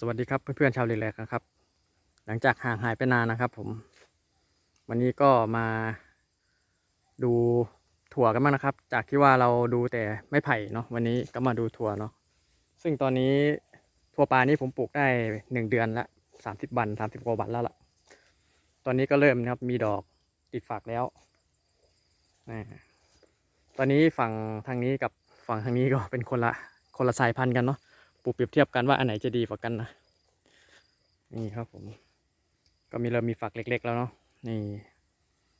สวัสดีครับเพื่อนๆชาวเรียนแรกนะครับ หลังจากห่างหายไปนานนะครับ ผม วันนี้ก็มาดูถั่วกันบ้างนะครับ จากที่ว่าเราดูแต่ไม้ไผ่เนาะวันนี้ก็มาดูถั่วเนาะซึ่งตอนนี้ถั่วปลานี้ผมปลูกได้หนึ่งเดือนละสามสิบวันสามสิบกว่าวันแล้วล่ะ ตอนนี้ก็เริ่มนะครับมีดอกติดฝักแล้วตอนนี้ฝั่งทางนี้กับฝั่งทางนี้ก็เป็นคนละคนละสายพันธุ์กันเนาะ ปลูกเปรียบเทียบกันว่าอันไหนจะดีกว่ากันนะนี่ครับผม ก็มีเริ่มมีฝักเล็ก ๆ แล้วเนาะนี่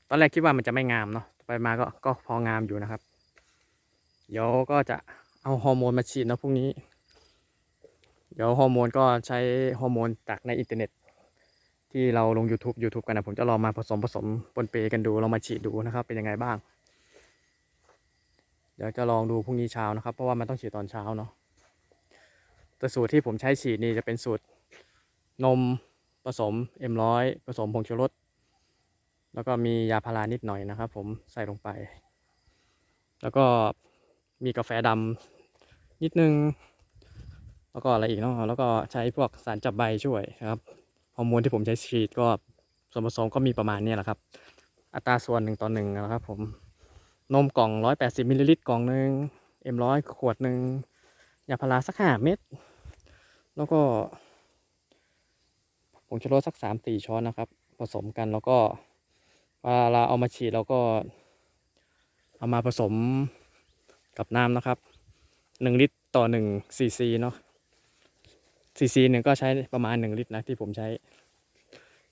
ตอนแรกคิดว่ามันจะไม่งามเนาะไปมาก็ก็พองามอยู่นะครับ เดี๋ยวก็จะเอาฮอร์โมนมาฉีดนะพรุ่งนี้ เดี๋ยวฮอร์โมนก็ใช้ฮอร์โมนจากในอินเทอร์เน็ต ที่เราลง YouTube YouTube กันนะผมจะลองมาผสมผสมปนเปกันดูลองมาฉีดดูนะครับ เป็นยังไงบ้าง เดี๋ยวจะลองดูพรุ่งนี้เช้านะครับ เพราะว่ามันต้องฉีดตอนเช้าเนาะ แต่สูตรที่ผมใช้ฉีดนี่จะเป็นสูตรนมผสม M100 ผสมผงชูรสแล้วก็มียาพารานิดหน่อยนะครับ ผมใส่ลงไป แล้วก็มีกาแฟดำนิดนึง แล้วก็อะไรอีกเนาะแล้วก็ใช้พวกสารจับใบช่วยนะครับฮอร์โมนที่ผมใช้ฉีดก็ส่วนผสมก็มีประมาณนี้แหละครับ อัตราส่วนหนึ่งต่อหนึ่งนะครับผมนมกล่อง 180มิลลิลิตรกล่องหนึ่ง M100 ขวดหนึ่ง ยาพาราสักห้าเม็ดแล้วก็ผงชูรสสักสามสี่ช้อนนะครับ ผสมกันแล้วก็เวลาเอามาฉีดเราก็ เอามาผสมกับน้ำนะครับหนึ่งลิตรต่อหนึ่งซีซีเนาะซีซีหนึ่งก็ใช้ประมาณหนึ่งลิตรนะที่ผมใช้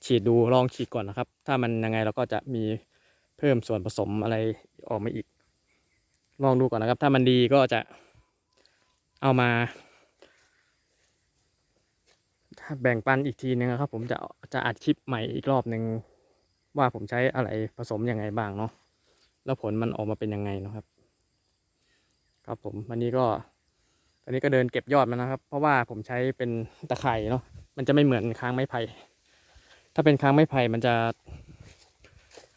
ฉีดดูลองฉีดก่อนนะครับ ถ้ามันยังไงเราก็จะมีเพิ่มส่วนผสมอะไรออกมาอีก ลองดูก่อนนะครับ ถ้ามันดีก็จะ เอามาแบ่งปันอีกทีนึงนะครับ ผมจะจะอัดคลิปใหม่อีกรอบหนึ่งว่าผมใช้อะไรผสมยังไงบ้างเนาะแล้วผลมันออกมาเป็นยังไงนะครับ ครับผมวันนี้ก็ตอนนี้ก็เดินเก็บยอดมันนะครับ เพราะว่าผมใช้เป็นตะไคร่เนาะมันจะไม่เหมือนค้างไม้ไผ่ถ้าเป็นค้างไม้ไผ่มันจะ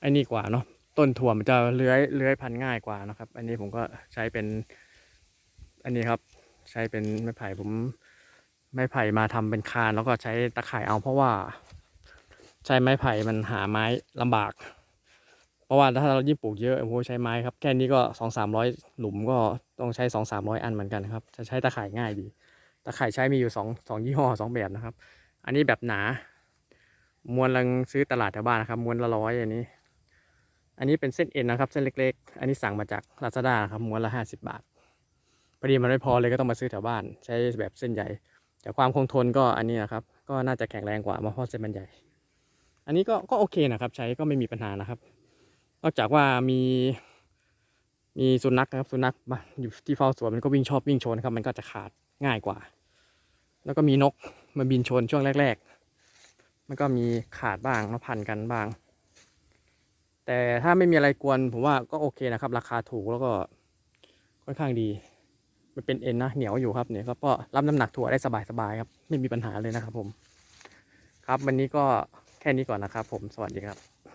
ไอ้นี่กว่าเนาะต้นถั่วมันจะเลื้อยเลื้อยพันง่ายกว่านะครับ อันนี้ผมก็ใช้เป็นอันนี้ครับ ใช้เป็นไม้ไผ่ผมไม้ไผ่มาทำเป็นคานแล้วก็ใช้ตะข่ายเอาเพราะว่า ใช้ไม้ไผ่มันหาไม้ลำบาก เพราะว่าถ้าเรายิ่งปลูกเยอะโอ้โหใช้ไม้ครับแค่นี้ก็สองสามร้อยหลุมก็ต้องใช้สองสามร้อยอันเหมือนกันครับจะใช้ตะข่ายง่ายดี ตะข่ายใช้มีอยู่สองสองยี่ห้อสองแบบนะครับ อันนี้แบบหนามวนลังซื้อตลาดแถวบ้านนะครับมวนละร้อยอันนี้ อันนี้เป็นเส้นเอ็นนะครับ เส้นเล็ก ๆ อันนี้สั่งมาจากลาซาด้าครับมวนละห้าสิบบาท พอดีมันไม่พอเลยก็ต้องมาซื้อแถวบ้าน ใช้แบบเส้นใหญ่ แต่ความคงทนก็อันนี้นะครับ ก็น่าจะแข็งแรงกว่ามาเพราะเส้นมันใหญ่ อันนี้ก็ก็โอเคนะครับ ใช้ก็ไม่มีปัญหานะครับ นอกจากว่ามีมีสุนัขนะครับสุนัขมาอยู่ที่เฝ้าสวนมันก็วิ่งชอบวิ่งชนครับมันก็จะขาดง่ายกว่า แล้วก็มีนกมาบินชนช่วงแรก ๆ มันก็มีขาดบ้างแล้วพันกันบ้าง แต่ถ้าไม่มีอะไรกวนผมว่าก็โอเคนะครับ ราคาถูกแล้วก็ค่อนข้างดี มันเป็นเอ็นนะเหนียวอยู่ครับเนี่ยครับก็รับน้ำหนักถั่วได้สบายๆครับ ไม่มีปัญหาเลยนะครับผม ครับวันนี้ก็แค่นี้ก่อนนะครับผมสวัสดีครับ